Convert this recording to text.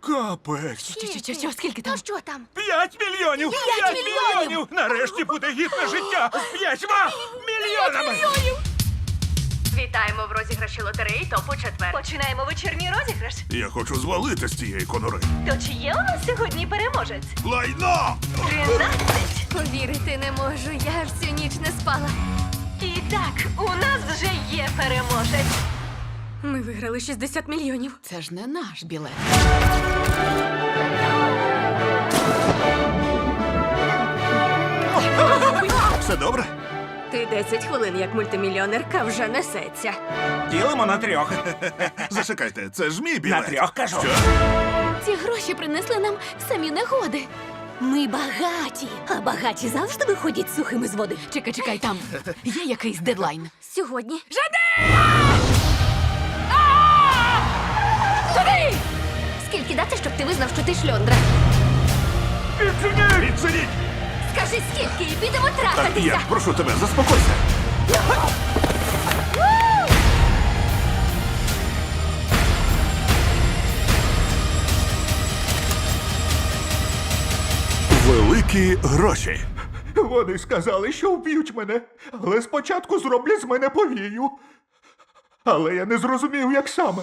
Капець. Що, що, що, що, скільки там? То що там? П'ять мільйонів! П'ять мільйонів! Нарешті буде гідне життя з п'ятьма мільйонами! Вітаємо в розіграші лотереї топу четвер. Починаємо вечірній розіграш. Я хочу звалити з цієї конури. То чи є у нас сьогодні переможець? Лайно! 13. Повірити не можу, я ж всю ніч не спала. І так, у нас вже є переможець. Ми виграли 60 мільйонів. Це ж не наш білет. Все добре? Ти 10 хвилин як мультимільйонерка вже несеться. Ділимо на трьох. Зачекайте, це ж мій білет. На трьох кажу. Що? Ці гроші принесли нам самі негоди. Ми багаті, а багаті завжди виходять сухими з води. Чекай, чекай, там є якийсь дедлайн. Сьогодні. Жади! Скільки дати, щоб ти визнав, що ти шльондра? Відчиніть! Відчиніть! Скажи скільки і підемо Так, трахатися. я прошу тебе, заспокойся. Великі гроші. Вони сказали, що вб'ють мене, але спочатку зроблять з мене повію. Але я не зрозумів, як саме.